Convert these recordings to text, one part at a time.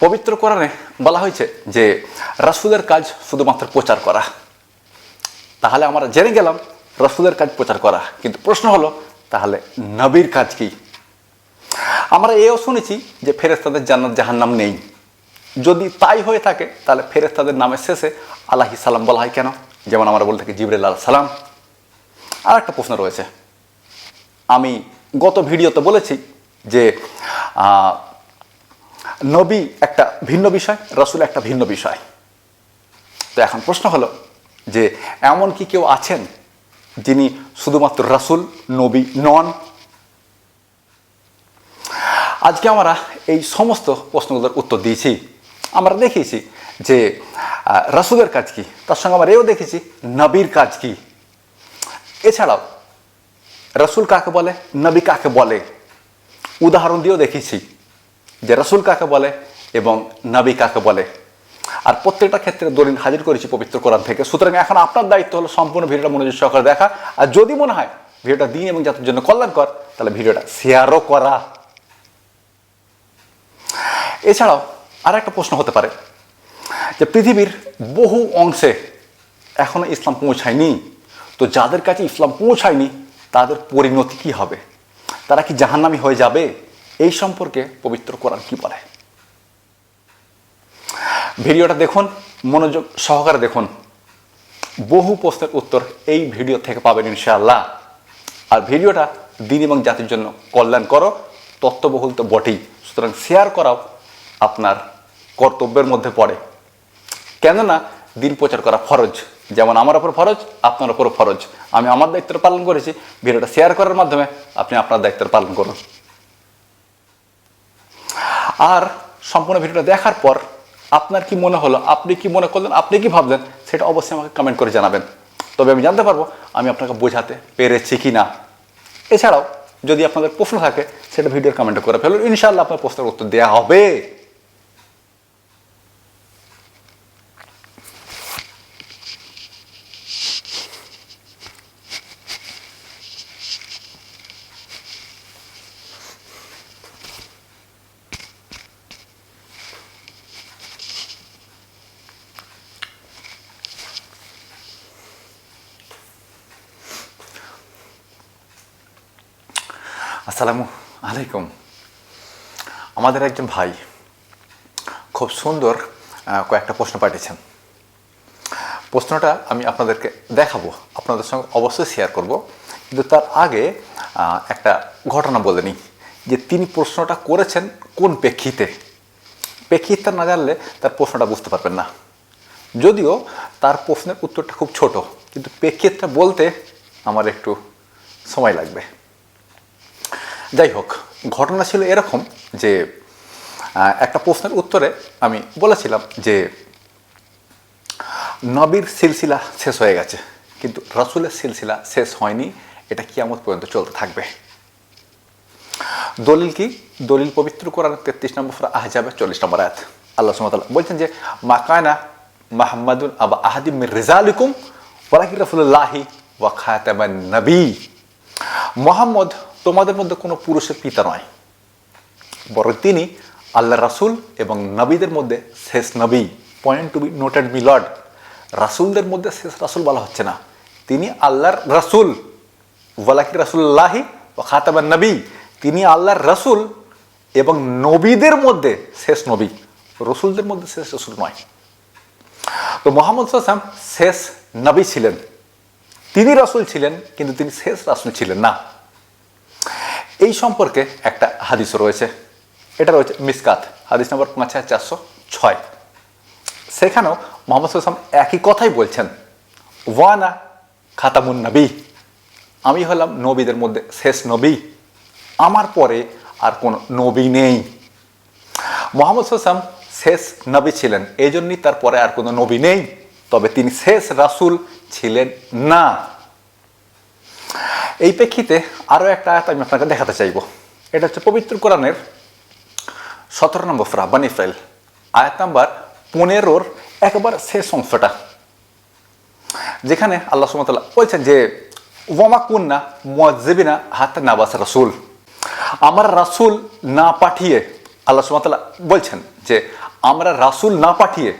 পবিত্র কোরআনে বলা হয়েছে যে রাসুলের কাজ শুধুমাত্র প্রচার করা। তাহলে আমরা জেনে গেলাম রসুলের কাজ প্রচার করা। কিন্তু প্রশ্ন হলো, তাহলে নবীর কাজ কি? আমরা এও শুনেছি যে ফেরেস্তাদের জান্নাত জাহান্নাম নেই। যদি তাই হয়ে থাকে, তাহলে ফেরেস্তাদের নামের শেষে আল্লাহি সালাম বলা হয় কেন? যেমন আমরা বলে থাকি জিবরুল আল্লাহ সালাম। আর একটা প্রশ্ন রয়েছে। আমি গত ভিডিওতে বলেছি যে নবী একটা ভিন্ন বিষয়, রসুল একটা ভিন্ন বিষয়। তো এখন প্রশ্ন হলো যে এমন কি কেউ আছেন যিনি শুধুমাত্র রাসুল, নবী নন? আজকে আমরা এই সমস্ত প্রশ্নগুলোর উত্তর দিয়েছি। আমরা দেখিয়েছি যে রাসূলের কাজ কি? তার সঙ্গে আমরা এও দেখেছি নবীর কাজ কি? এছাড়াও, রসুল কাকে বলে, নবী কাকে বলে? উদাহরণ দিয়েও দেখিয়েছি যে রসুল কাকে বলে এবং নবী কাকে বলে। আর প্রত্যেকটা ক্ষেত্রে দলিল হাজির করেছি পবিত্র কোরআন থেকে। সুতরাং এখন আপনার দায়িত্ব হলো সম্পূর্ণ ভিডিওটা মনোযোগ সহকারে দেখা। আর যদি মনে হয় ভিডিওটা দিন এবং জাতির জন্য কল্যাণকর, তাহলে ভিডিওটা শেয়ারও করা। এছাড়াও আর একটা প্রশ্ন হতে পারে যে পৃথিবীর বহু অংশে এখনও ইসলাম পৌঁছায়নি। তো যাদের কাছে ইসলাম পৌঁছায়নি, তাদের পরিণতি কি হবে? তারা কি জাহান্নামি হয়ে যাবে? এই সম্পর্কে পবিত্র কোরআন কি বলে? ভিডিওটা দেখুন, মনোযোগ সহকারে দেখুন। বহু প্রশ্নের উত্তর এই ভিডিও থেকে পাবেন ইনশাআল্লাহ। আর ভিডিওটা দিন এবং জাতির জন্য কল্যাণ করো তত্ত্ববহুল তো বটেই। সুতরাং শেয়ার করাও আপনার কর্তব্যের মধ্যে পড়ে। কেননা, দিন প্রচার করা ফরজ। যেমন আমার ওপর ফরজ, আপনার ওপর ফরজ। আমি আমার দায়িত্ব পালন করেছি, ভিডিওটা শেয়ার করার মাধ্যমে আপনি আপনার দায়িত্ব পালন করুন। আর সম্পূর্ণ ভিডিওটা দেখার পর আপনার কি মনে হলো, আপনি কি মনে করলেন, আপনি কি ভাবলেন, সেটা অবশ্যই আমাকে কমেন্ট করে জানাবেন। তবে আমি জানতে পারব আমি আপনাকে বোঝাতে পেরেছি কি না এছাড়াও যদি আপনাদের প্রশ্ন থাকে, সেটা ভিডিওর কমেন্টে করে ফেলুন। ইনশাআল্লাহ আপনার প্রশ্নের উত্তর দেওয়া হবে। আসসালামু আলাইকুম। আমাদের একজন ভাই খুব সুন্দর কয়েকটা প্রশ্ন পাঠিয়েছেন। প্রশ্নটা আমি আপনাদেরকে দেখাবো, আপনাদের সঙ্গে অবশ্যই শেয়ার করব। কিন্তু তার আগে একটা ঘটনা বলে নিই, যে তিনি প্রশ্নটা করেছেন কোন প্রেক্ষিতে? প্রেক্ষিতটা না জানলে তার প্রশ্নটা বুঝতে পারবেন না। যদিও তার প্রশ্নের উত্তরটা খুব ছোট, কিন্তু প্রেক্ষিতটা বলতে আমার একটু সময় লাগবে। যাই হোক ঘটনা ছিল এরকম যে আহ, একটা প্রশ্নের উত্তরে আমি বলেছিলাম যে নবীর সিলসিলা শেষ হয়ে গেছে কিন্তু রসুলের সিলসিলা শেষ হয়নি এটা কিয়ামত পর্যন্ত চলতে থাকবে। দলিল কি? দলিল পবিত্র কোরআন তেত্রিশ নম্বর সুরা আহজাবে চল্লিশ নম্বর আয়াত। আল্লাহ সুমতাল্লাহ বলছেন যে মাকানা মাহমুদুল আবা আহাদিম রেজালিকুম ওয়ালাকি রসুল্লাহি ওয়া খাতামান নবী। মোহাম্মদ তোমাদের মধ্যে কোনো পুরুষের পিতা নয়। বরং তিনি আল্লাহ রাসূল এবং নবীদের মধ্যে শেষ নবী point to be noted my lord রাসূলদের মধ্যে শেষ রাসূল বলা হচ্ছে না। তিনি আল্লাহর রাসূল, ওয়ালাকি রাসুল্লাহি ও খাতাবান নবী। তিনি আল্লাহর রাসুল এবং নবীদের মধ্যে শেষ নবী। রসুলদের মধ্যে শেষ রসুল নয়। তো মোহাম্মদ সাল্লাম শেষ নবী ছিলেন। তিনি রাসূল ছিলেন, কিন্তু তিনি শেষ রাসূল ছিলেন না। এই সম্পর্কে একটা হাদিস রয়েছে। এটা রয়েছে মিসকাত, হাদিস নম্বর পাঁচ হাজার চারশো ছয়। সেখানেও মোহাম্মদ সাল্লাম একই কথাই বলছেন, ওয়ানা খাতামুন নবী আমি হলাম নবীদের মধ্যে শেষ নবী, আমার পরে আর কোনো নবী নেই। মোহাম্মদ সাল্লাম শেষ নবী ছিলেন এই জন্যই তার পরে আর কোনো নবী নেই, তবে তিনি শেষ রাসূল ছিলেন না। এই প্রেক্ষিতে আরও একটা আয়াত আমি আপনাকে দেখাতে চাইব। এটা হচ্ছে পবিত্র কোরআনের সতেরো নম্বর ফ্রা বানি ফাইল আয়াত নাম্বার পনেরোর একবার শেষ অংশটা। যেখানে আল্লাহ সুমতাল্লাহ বলছেন যে, ওয়ামা কুন্না মজিবিনা হাত নাবাস রাসুল। আমার রাসুল না পাঠিয়ে আল্লাহ সুমতাল্লাহ বলছেন যে, আমরা রাসূল না পাঠিয়ে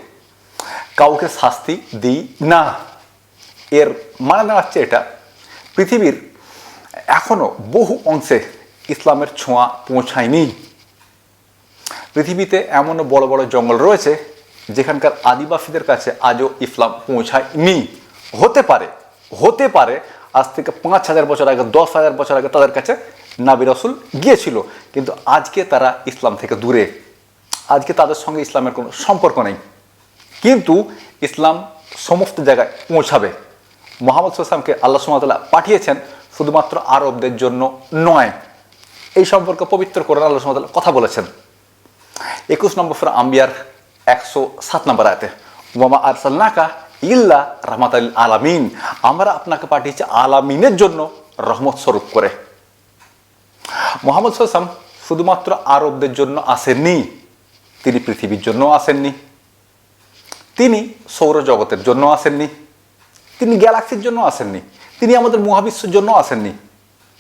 কাউকে শাস্তি দিই না। এর মানে দাঁড়াচ্ছে এটা, পৃথিবীর এখনও বহু অংশে ইসলামের ছোঁয়া পৌঁছায়নি। পৃথিবীতে এমনও বড় বড় জঙ্গল রয়েছে, যেখানকার আদিবাসীদের কাছে আজও ইসলাম পৌঁছায়নি। হতে পারে হতে পারে, আজ থেকে পাঁচ হাজার বছর আগে, দশ হাজার বছর আগে তাদের কাছে নাবি রসুল গিয়েছিল, কিন্তু আজকে তারা ইসলাম থেকে দূরে। আজকে তাদের সঙ্গে ইসলামের কোনো সম্পর্ক নেই। কিন্তু ইসলাম সমস্ত জায়গায় পৌঁছাবে। মোহাম্মদ সাল্লামকে আল্লাহ সুমতাল্লাহ পাঠিয়েছেন শুধুমাত্র আরবদের জন্য নয়। এই সম্পর্কে পবিত্র কোরআন আল্লাহ সুমতাল্লাহ কথা বলেছেন। একুশ নম্বর ফের আম্বিয়ার একশো সাত নম্বর আয়তে ওয়ামা আরসাল্লাকা ইল্লা রহমত আলামিন আমরা আপনাকে পাঠিয়েছি আলামিনের জন্য রহমত স্বরূপ করে। মোহাম্মদ সাল্লাম শুধুমাত্র আরবদের জন্য আসেননি, তিনি পৃথিবীর জন্য আসেননি, তিনি সৌরজগতের জন্য আসেননি তিনি গ্যালাক্সির জন্য আসেননি। তিনি আমাদের মহাবিশ্বের জন্য আসেননি।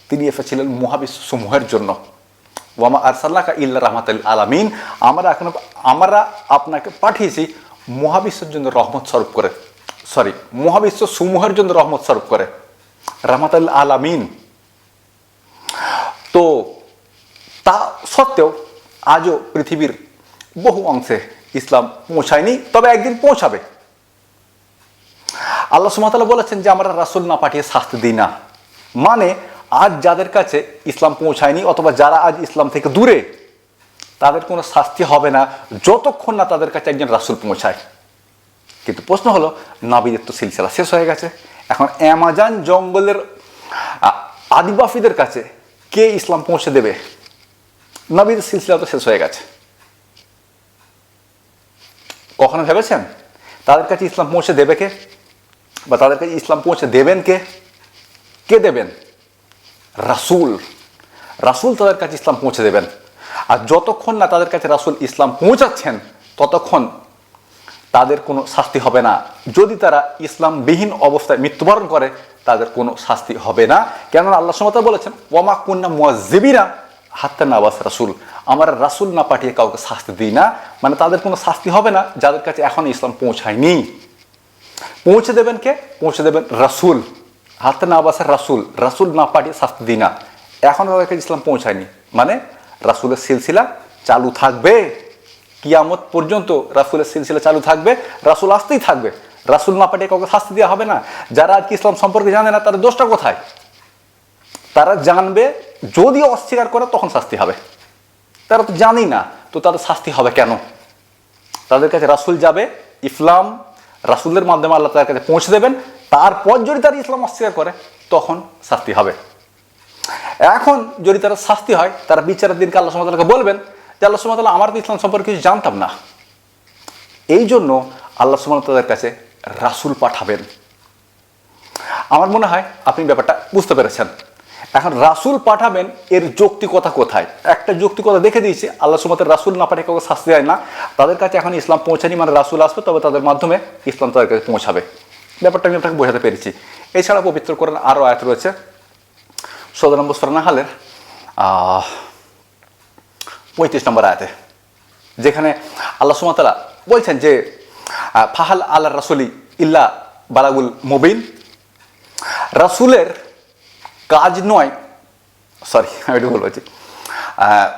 তিনি এসেছিলেন মহাবিশ্ব সমূহের জন্য। ওয়ামা আরসাল্লাকা ইল্লা রহমত আলামিন। আমরা এখন আমরা আপনাকে পাঠিয়েছি মহাবিশ্বের জন্য রহমত স্বরূপ করে। সরি মহাবিশ্ব সমূহের জন্য রহমত স্বরূপ করে। রহমত আলামিন। তো তা সত্ত্বেও আজও পৃথিবীর বহু অংশে ইসলাম পৌঁছায়নি, তবে একদিন পৌঁছাবে। আল্লাহ সুমাতালা বলেছেন যে, আমরা রাসুল না পাঠিয়ে শাস্তি দিই না। মানে আজ যাদের কাছে ইসলাম পৌঁছায়নি অথবা যারা আজ ইসলাম থেকে দূরে, তাদের কোনো শাস্তি হবে না যতক্ষণ না তাদের কাছে একজন রাসুল পৌঁছায়। কিন্তু প্রশ্ন হলো, নাবিদের তো সিলসিলা শেষ হয়ে গেছে। এখন অ্যামাজন জঙ্গলের আদিবাসীদের কাছে কে ইসলাম পৌঁছে দেবে? নাবিদের সিলসিলা তো শেষ হয়ে গেছে। কখনো ভেবেছেন? তাদের কাছে ইসলাম পৌঁছে দেবে কে? বা তাদের কাছে ইসলাম পৌঁছে দেবেন কে? কে দেবেন? রাসূল। রাসূল তাদের কাছে ইসলাম পৌঁছে দেবেন। আর যতক্ষণ না তাদের কাছে রাসূল ইসলাম পৌঁছাচ্ছেন, ততক্ষণ তাদের কোনো শাস্তি হবে না। যদি তারা ইসলামবিহীন অবস্থায় মৃত্যুবরণ করে, তাদের কোনো শাস্তি হবে না। কেননা আল্লাহ সমতা বলেছেন, ওয়ামা কুন্না মুয়াজ্জিবিনা হাত্তা নাবাস রাসূল। আমরা রাসূল না পাঠিয়ে কাউকে শাস্তি দিই না। মানে তাদের কোনো শাস্তি হবে না, যাদের কাছে এখন ইসলাম পৌঁছায়নি। পৌঁছে দেবেন কে? পৌঁছে দেবেন রাসূল। হাতে না বাসার রাসূল। রাসূল না পাঠিয়ে শাস্তি দিই না। এখন তাদের কাছে ইসলাম পৌঁছায়নি। মানে রাসূলের সিলসিলা চালু থাকবে। কিয়ামত পর্যন্ত রাসূলের সিলসিলা চালু থাকবে। রাসুল আসতেই থাকবে। রাসূল না পাঠিয়ে কাউকে শাস্তি দেওয়া হবে না। যারা আজকে ইসলাম সম্পর্কে জানে না, তাদের দোষটা কোথায়? তারা জানবে, যদি অস্বীকার করে, তখন শাস্তি হবে। তারা তো জানেই না, তো তাদের শাস্তি হবে কেন? তাদের কাছে রাসূল যাবে, ইসলাম রাসূলের মাধ্যমে আল্লাহ তাদের কাছে পৌঁছে দেবেন, তারপর যদি তারা ইসলাম অস্বীকার করে, তখন শাস্তি হবে। এখন যদি তারা শাস্তি হয়, তারা বিচারের দিনকে আল্লাহ সুমতালকে বলবেন যে, আল্লাহ সুমতাল্লাহ আমার তো ইসলাম সম্পর্কে কিছু জানতাম না। এই জন্য আল্লাহ সুমতাল তাদের কাছে রাসূল পাঠাবেন। আমার মনে হয় আপনি ব্যাপারটা বুঝতে পেরেছেন। এখন রাসূল পাঠাবেন, এর যৌক্তিকতা কোথায়? একটা যৌক্তিকতা দেখে দিয়েছি, আল্লাহ সুমতের রাসূল না পাঠিয়ে কাউকে শাস্তি দেয় না। তাদের কাছে এখন ইসলাম পৌঁছানি মানে রাসূল আসবে, তবে তাদের মাধ্যমে ইসলাম তাদের কাছে পৌঁছাবে। ব্যাপারটা আমি আপনাকে বোঝাতে পেরেছি। এছাড়া পবিত্র করেন আরও আয়াত রয়েছে। সৌদ নম্বর সরানাহালের পঁয়ত্রিশ নম্বর আয়াতে, যেখানে আল্লাহ সুমতালা বলছেন যে ফাহাল আল্লাহ রাসুলি ইল্লা বালাগুল মুবিন। রাসুলের কাজ নয় সরি আমি একটু বলছি।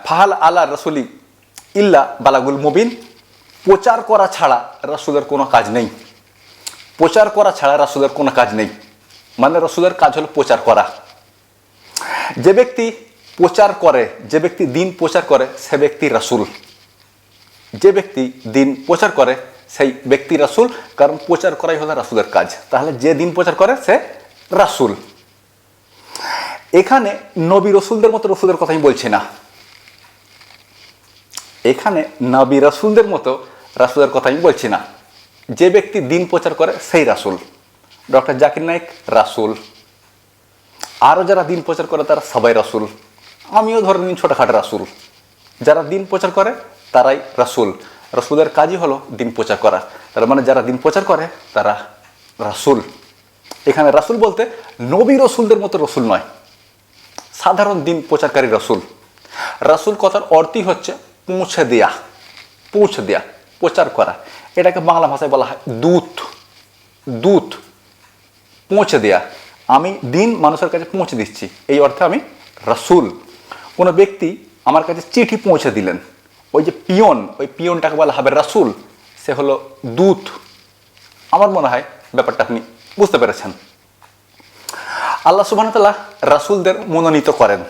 ফাহাল আলা রসুলি ইল্লা বালাগুল মুবিন। প্রচার করা ছাড়া রাসুলের কোনো কাজ নেই। প্রচার করা ছাড়া রাসুলের কোনো কাজ নেই। মানে রসুলের কাজ হলো প্রচার করা। যে ব্যক্তি প্রচার করে, যে ব্যক্তি দিন প্রচার করে, সে ব্যক্তি রাসুল। যে ব্যক্তি দিন প্রচার করে, সেই ব্যক্তি রাসুল। কারণ প্রচার করাই হলো রাসুলের কাজ। তাহলে যে দিন প্রচার করে, সে রাসুল। এখানে নবী রসুলদের মতো রসুলের কথা আমি বলছি না। এখানে নবী রাসুলদের মতো রাসুলের কথা আমি বলছি না। যে ব্যক্তি দিন প্রচার করে সেই রাসুল। ডক্টর জাকির নাইক রাসুল। আরও যারা দিন প্রচার করে তারা সবাই রাসুল। আমিও ধরে নিন ছোটোখাটো রাসুল। যারা দিন প্রচার করে তারাই রাসুল। রাসুলের কাজই হলো দিন প্রচার করা। তার মানে যারা দিন প্রচার করে তারা রাসুল। এখানে রাসুল বলতে নবী রসুলদের মতো রসুল নয়। সাধারণ দিন প্রচারকারী রসুল। রাসুল কথার অর্থই হচ্ছে পৌঁছে দেয়া পৌঁছে দেয়া, প্রচার করা। এটাকে বাংলা ভাষায় বলা হয় দূত দূত, পৌঁছে দেয়া। আমি দিন মানুষের কাছে পৌঁছে দিচ্ছি। এই অর্থে আমি রাসুল। কোনো ব্যক্তি আমার কাছে চিঠি পৌঁছে দিলেন। ওই যে পিয়ন, ওই পিয়নটাকে বলা হবে রাসুল, সে হলো দূত। আমার মনে হয় ব্যাপারটা আপনি বুঝতে পেরেছেন। আল্লাহ সুবাহতাল্লাহ রাসুলদের মনোনীত করেন।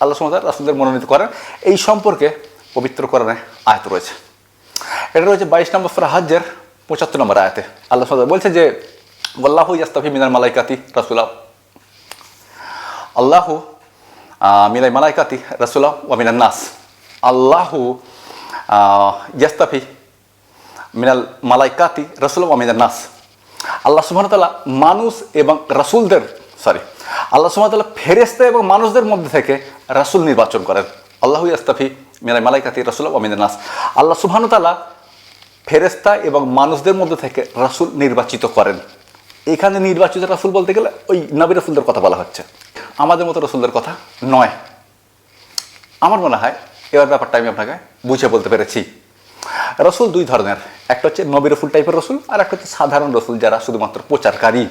আল্লাহ সুবাহ রাসুলদের মনোনীত করেন। এই সম্পর্কে পবিত্র কোরআনে আয়ত রয়েছে। এটা রয়েছে বাইশ নম্বর সুরা হাজ্যের পঁচাত্তর নম্বর আয়াতে। আল্লাহ সুবাহ বলছে যে আল্লাহ ইয়াস্তাফি মিনাল মালাইকাতি রাসুল্লাহ আল্লাহু মিনাই মালাইকাতি রাসুল্লাহ ওয়া মিনান নাস। আল্লাহু ইয়াস্তাফি মিনাল মালাইকাতি রাসুল্লাহ ওয়া মিনান নাস। আল্লাহ সুবহানাহু মানুষ এবং রাসূলদের সরি আল্লাহ সুবহানাহু ফেরেশতা এবং মানুষদের মধ্যে থেকে রাসুল নির্বাচন করেন। আল্লাহু ইয়াস্তাফি মিনাল মালাইকাতি রাসুল্লাহ ওয়া মিনান নাস। আল্লাহ সুবহানাহু তাআলা ফেরেস্তা এবং মানুষদের মধ্যে থেকে রাসুল নির্বাচিত করেন। এখানে নির্বাচিত রাসূল বলতে গেলে ওই নবী রাসূলদের কথা বলা হচ্ছে। আমাদের মতো রসুলদের কথা নয়। আমার মনে হয় এবার ব্যাপারটা আমি আপনাকে বুঝে বলতে পেরেছি। রসুল দুই ধরনের। একটা হচ্ছে নবী রসুল টাইপের রসুল আর একটা হচ্ছে সাধারণ রসুল যারা শুধুমাত্র প্রচারকারী।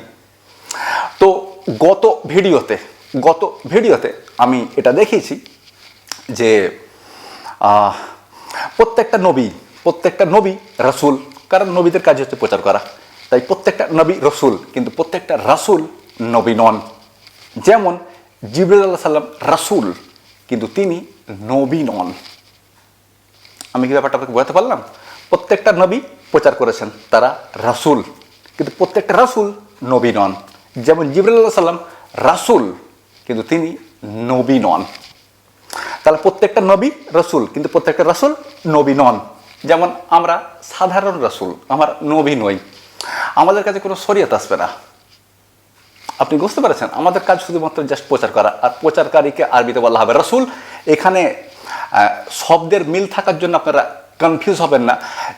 তো গত ভিডিওতে গত ভিডিওতে আমি এটা দেখিয়েছি যে প্রত্যেকটা নবী প্রত্যেকটা নবী রসুল, কারণ নবীদের কাজ হচ্ছে প্রচার করা। তাই প্রত্যেকটা নবী রসুল, কিন্তু প্রত্যেকটা রাসুল নবী নন। যেমন জিবরুল আল্লাহ সাল্লাম রাসুল, কিন্তু তিনি নবী নন। আমি কি ব্যাপারটা আপনাকে বোঝাতে পারলাম? প্রত্যেকটা নবী প্রচার করেছেন, তারা রাসুল, কিন্তু প্রত্যেকটা রাসুল নবী নন। যেমন জিবরুল্লাহ সাল্লাম রাসুল, কিন্তু তিনি নবী নন। তাহলে প্রত্যেকটা নবী রসুল, কিন্তু প্রত্যেকটা রসুল নবী নন। যেমন আমরা সাধারণ রসুল, আমার নবী নই। আমাদের কাছে কোনো শরীয়ত আসবে না। আপনি বুঝতে পারছেন? আমাদের কাজ শুধুমাত্র জাস্ট প্রচার করা। আর প্রচারকারীকে আরবিতে বলা হবে রসুল। এখানে শব্দের মিল থাকার জন্য আপনারা কনফিউজ হবেন না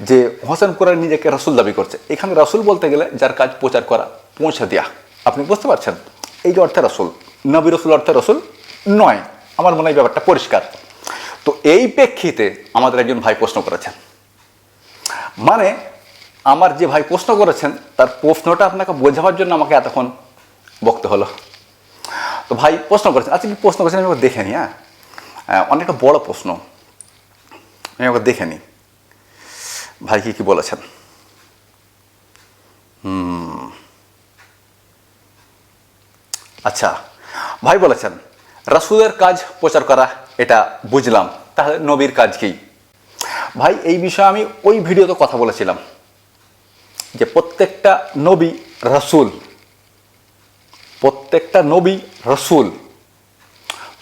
যে হোসেন কোরআন নিজেকে রসুল দাবি করছে। এখানে রসুল বলতে গেলে যার কাজ প্রচার করা, পৌঁছে দেওয়া আপনি বুঝতে পারছেন? এই যে অর্থে রসুল নবী রসুল অর্থে রসুল নয়। আমার মনে হয় ব্যাপারটা পরিষ্কার। তো এই প্রেক্ষিতে আমাদের একজন ভাই প্রশ্ন করেছেন। মানে আমার যে ভাই প্রশ্ন করেছেন, তার প্রশ্নটা আপনাকে বোঝাবার জন্য আমাকে এতক্ষণ বকতে হলো। তো ভাই প্রশ্ন করেছেন আচ্ছা কি প্রশ্ন করেছেন? আমি দেখে নিই হ্যাঁ? অনেকটা বড় প্রশ্ন। আমি ওকে দেখে নিই। ভাই কি কী বলেছেন? হুম। আচ্ছা ভাই বলেছেন, রাসুলের কাজ প্রচার করা, এটা বুঝলাম। তাহলে নবীর কাজ কি? ভাই, এই বিষয়ে আমি ওই ভিডিওতে কথা বলেছিলাম যে প্রত্যেকটা নবী রাসূল, প্রত্যেকটা নবী রসুল,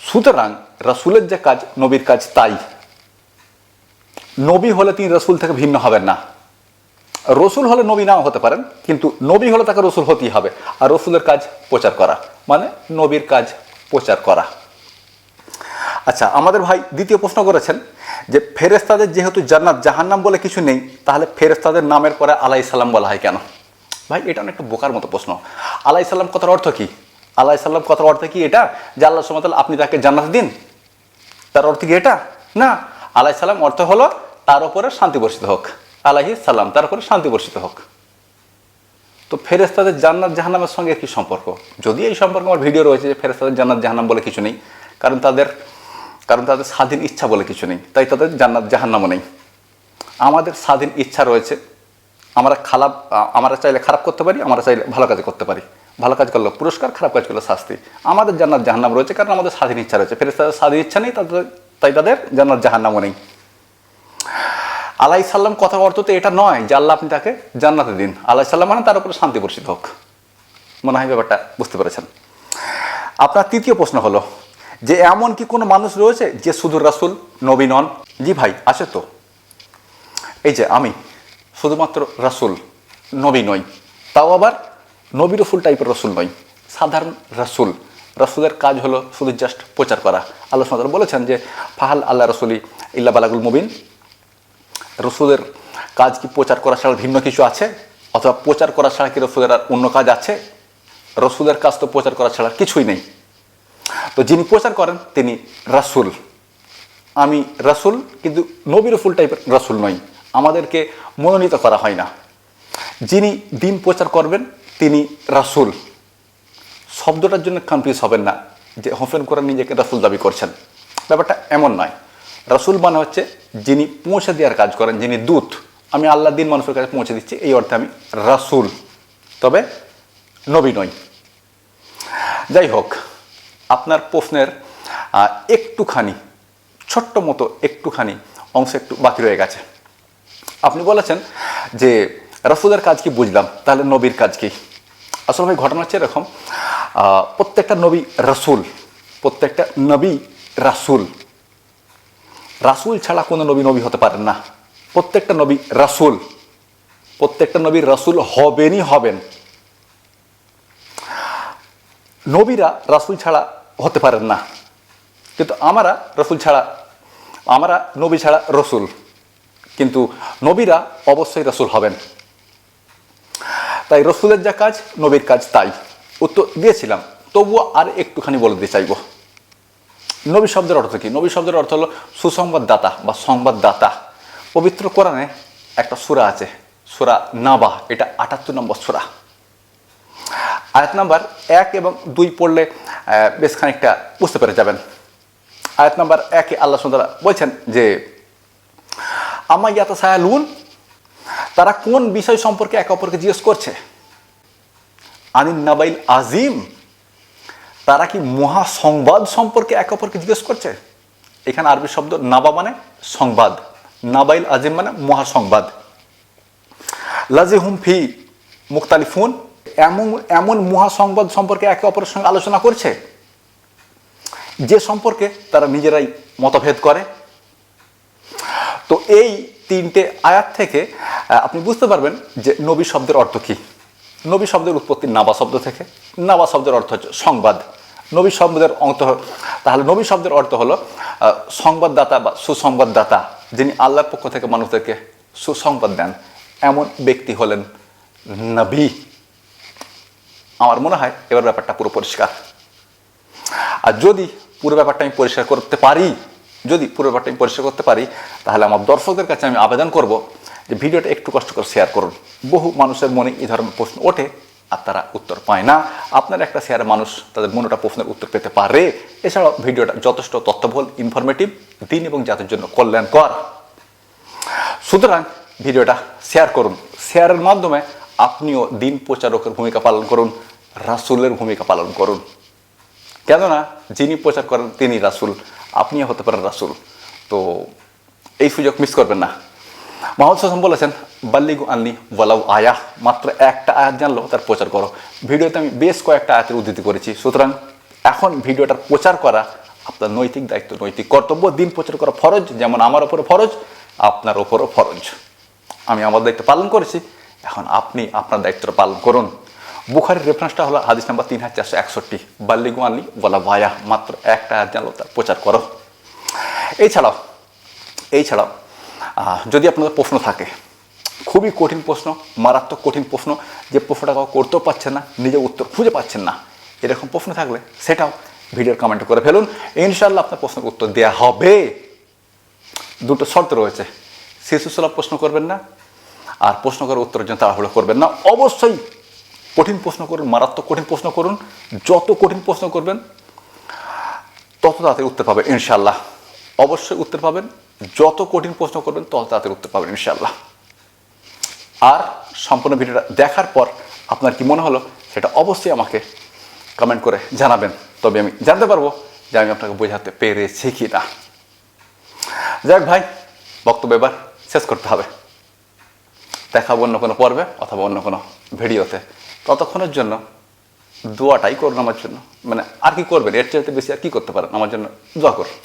সুতরাং রসুলের যে কাজ, নবীর কাজ তাই। নবী হলে তিনি রসুল থেকে ভিন্ন হবেন না। রসুল হলে নবী নাও হতে পারেন, কিন্তু নবী হলে তাকে রসুল হতেই হবে, আর রসুলের কাজ প্রচার করা। মানে নবীর কাজ প্রচার করা। আচ্ছা আমাদের ভাই দ্বিতীয় প্রশ্ন করেছেন যে ফেরেস্তাদের যেহেতু জান্নাত জাহান্নাম বলে কিছু নেই, তাহলে ফেরেস্তাদের নামের পরে আলাই সাল্লাম বলা হয় কেন? ভাই, এটা অনেকটা বোকার মতো প্রশ্ন। আলাই সাল্লাম কথার অর্থ কী? আলাই সাল্লাম কথার অর্থ কি এটা? যে আল্লাহ সুমতাল আপনি তাকে জান্নাত দিন, তার অর্থ কি এটা? না আলাই সাল্লাম অর্থ হলো তার উপরে শান্তি বর্ষিত হোক। আলাহি সাল্লাম তার উপরে শান্তি বর্ষিত হোক। তো ফেরেস্তাদের জান্নাত জাহান্নামের সঙ্গে কি সম্পর্ক? যদি এই সম্পর্কে আমার ভিডিও রয়েছে যে ফেরেস্তাদের জান্নাত জাহান্নাম বলে কিছু নেই, কারণ তাদের কারণ তাদের স্বাধীন ইচ্ছা বলে কিছু নেই, তাই তাদের জান্নাত জাহান্নামও নেই। আমাদের স্বাধীন ইচ্ছা রয়েছে, আমরা খারাপ, আমরা চাইলে খারাপ করতে পারি, আমরা চাইলে ভালো কাজ করতে পারি। ভালো কাজ করল পুরস্কার, খারাপ কাজ করল শাস্তি। আমাদের জান্নাত জাহান্নাম রয়েছে, কারণ আমাদের স্বাধীন ইচ্ছা রয়েছে। ফেরেস্তাদের স্বাধীন ইচ্ছা নেই, তাদের, তাই তাদের জান্নাত জাহান্নামও নেই। আলাই সাল্লাম কথা অর্থ তো এটা নয় যে আল্লাহ আপনি তাকে জান্নাতে দিন। আলাই সাল্লাম মানে তার উপরে শান্তি বর্ষিত হোক। মনে হয় ব্যাপারটা বুঝতে পেরেছেন। আপনার তৃতীয় প্রশ্ন হলো, যে এমন কি কোনো মানুষ রয়েছে যে শুধু রাসুল, নবী নন? জি ভাই, আছে তো। এই যে আমি, শুধুমাত্র রাসুল, নবী নই। তাও আবার নবী রসুল টাইপের রসুল নই। সাধারণ রাসুল। রাসুলের কাজ হলো শুধু জাস্ট প্রচার করা। আল্লাহ সুমাত বলেছেন যে, ফাহাল আল্লাহ রসুলি ইল্লা বালাগুল মুবিন। রসুলের কাজ কি প্রচার করা ছাড়া ভিন্ন কিছু আছে? অথবা প্রচার করা ছাড়া কি রসুলের আর অন্য কাজ আছে? রসুলের কাজ তো প্রচার করা ছাড়া কিছুই নেই। তো যিনি প্রচার করেন, তিনি রাসুল। আমি রাসুল, কিন্তু নবী রসুল টাইপের রাসুল নই। আমাদেরকে মনোনীত করা হয় না। যিনি দিন প্রচার করবেন, তিনি রাসুল। শব্দটার জন্য কনফিউজ হবেন না যে হোফেন করে নিজেকে রাসুল দাবি করছেন। ব্যাপারটা এমন নয়। রাসুল মানে হচ্ছে যিনি পৌঁছে দেওয়ার কাজ করেন, যিনি দূত। আমি আল্লাহ দিন মানুষের কাছে পৌঁছে দিচ্ছি, এই অর্থে আমি রাসুল। তবে নবী নই। যাই হোক, আপনার প্রশ্নের একটুখানি, ছোট্ট মতো একটুখানি অংশ একটু বাকি রয়ে গেছে। আপনি বলেছেন যে রসুলের কাজ কি বুঝলাম, তাহলে নবীর কাজ কি? আসলে ভাই, ঘটনা হচ্ছে এরকম প্রত্যেকটা নবী রসুল, প্রত্যেকটা নবী রাসুল। রাসুল ছাড়া কোনো নবী নবী হতে পারেন না। প্রত্যেকটা নবী রাসুল। প্রত্যেকটা নবী রাসুল হবেনই হবেন। নবীরা রাসুল ছাড়া হতে পারেন না। কিন্তু আমরা রসুল ছাড়া, আমরা নবী ছাড়া রসুল। কিন্তু নবীরা অবশ্যই রসুল হবেন। তাই রসুলের যা কাজ, নবীর কাজ তাই। উত্তর দিয়েছিলাম। তবুও আর একটুখানি বলে দিতে চাইব। নবী শব্দের অর্থ কি? নবী শব্দের অর্থ হলো সুসংবাদদাতা বা সংবাদদাতা। পবিত্র কোরআনে একটা সুরা আছে, সুরা নাবা এটা আটাত্তর নম্বর সুরা। আয়াত নাম্বার এক এবং দুই পড়লে বেশ খানিকটা বুঝতে পেরে যাবেন। আয়াত নাম্বার একে আল্লাহ সুন্দরা বলছেন যে আমা ইয়াতা সায়ালুন তারা কোন বিষয় সম্পর্কে একে অপরকে জিজ্ঞেস করছে? আনিন নাবাইল আজিম তারা কি মহা সংবাদ সম্পর্কে একে অপরকে জিজ্ঞেস করছে? এখানে আরবি শব্দ নাবা মানে সংবাদ, নাবাইল আজিম মানে মহা সংবাদ। লাজে হুম ফি মুক্তালিফুন এমন এমন মহা সংবাদ সম্পর্কে একে অপরের সঙ্গে আলোচনা করছে? যে সম্পর্কে তারা নিজেরাই মতভেদ করে। তো এই তিনটে আয়াত থেকে আপনি বুঝতে পারবেন যে নবী শব্দের অর্থ কী? নবী শব্দের উৎপত্তি নাবা শব্দ থেকে, নাবা শব্দের অর্থ হচ্ছে সংবাদ। নবী শব্দের অর্থ তাহলে নবী শব্দের অর্থ হলো সংবাদদাতা বা সুসংবাদদাতা, যিনি আল্লাহর পক্ষ থেকে মানুষদেরকে সুসংবাদ দেন, এমন ব্যক্তি হলেন নবী। আমার মনে হয় এবার ব্যাপারটা পুরো পরিষ্কার। আর যদি পুরো ব্যাপারটা আমি পরিষ্কার করতে পারি, যদি পুরো ব্যাপারটা আমি পরিষ্কার করতে পারি, তাহলে আমার দর্শকদের কাছে আমি আবেদন করব যে ভিডিওটা একটু কষ্ট করে শেয়ার করুন। বহু মানুষের মনে এই ধরনের প্রশ্ন ওঠে আর তারা উত্তর পায় না। আপনার একটা শেয়ারে মানুষ তাদের মনোটা প্রশ্নের উত্তর পেতে পারে। এছাড়াও ভিডিওটা যথেষ্ট তথ্যবহুল ইনফরমেটিভ দিন এবং জাতির জন্য কল্যাণকর। সুতরাং ভিডিওটা শেয়ার করুন। শেয়ারের মাধ্যমে আপনিও দিন প্রচারকের ভূমিকা পালন করুন, রাসুলের ভূমিকা পালন করুন। কেননা, যিনি প্রচার করেন, তিনি রাসুল। আপনিও হতে পারেন রাসুল। তো এই সুযোগ মিস করবেন না। মোহাম্মদ হাসান বলেছেন, বাল্লিগু আনলি ওয়ালাউ আয়া মাত্র একটা আয়াত জানলো, তার প্রচার করো। ভিডিওতে আমি বেশ কয়েকটা আয়াতের উদ্ধৃতি করেছি। সুতরাং এখন ভিডিওটার প্রচার করা আপনার নৈতিক দায়িত্ব, নৈতিক কর্তব্য, দিন প্রচার করা ফরজ, যেমন আমার ওপরে ফরজ, আপনার ওপরও ফরজ। আমি আমার দায়িত্ব পালন করেছি, এখন আপনি আপনার দায়িত্বটা পালন করুন। বুখারির রেফারেন্সটা হলো হাদিস নাম্বার তিন হাজার চারশো একষট্টি। বাল্লিগু আনলি বলা ভায়া মাত্র একটা আয়াত জানলো, তার প্রচার করো। এছাড়াও এছাড়াও যদি আপনাদের প্রশ্ন থাকে, খুবই কঠিন প্রশ্ন, মারাত্মক কঠিন প্রশ্ন, যে প্রশ্নটা কাউ করতেও পারছেন না নিজে উত্তর খুঁজে পাচ্ছেন না, এরকম প্রশ্ন থাকলে সেটাও ভিডিওর কমেন্ট করে ফেলুন। ইনশাল্লাহ আপনার প্রশ্নের উত্তর দেওয়া হবে। দুটো শর্ত রয়েছে। শিশুসুলভ প্রশ্ন করবেন না, আর প্রশ্ন করার উত্তরের জন্য তাড়াহুড়ো করবেন না। অবশ্যই কঠিন প্রশ্ন করুন, মারাত্মক কঠিন প্রশ্ন করুন। যত কঠিন প্রশ্ন করবেন, তত তাড়াতাড়ি উত্তর পাবেন ইনশাল্লাহ অবশ্যই উত্তর পাবেন। যত কঠিন প্রশ্ন করবেন, তত তাড়াতাড়ি উত্তর পাবেন ইনশাল্লাহ আর সম্পূর্ণ ভিডিওটা দেখার পর আপনার কি মনে হলো, সেটা অবশ্যই আমাকে কমেন্ট করে জানাবেন। তবে আমি জানতে পারব যে আমি আপনাকে বোঝাতে পেরেছি কি না যাক ভাই, বক্তব্য এবার শেষ করতে হবে। দেখাবো অন্য কোনো পর্বে অথবা অন্য কোনো ভিডিওতে। ততক্ষণের জন্য দোয়াটাই করুন আমার জন্য। মানে আর কি করবেন? এর চাইতে বেশি আর কি করতে পারেন? আমার জন্য দোয়া করুন।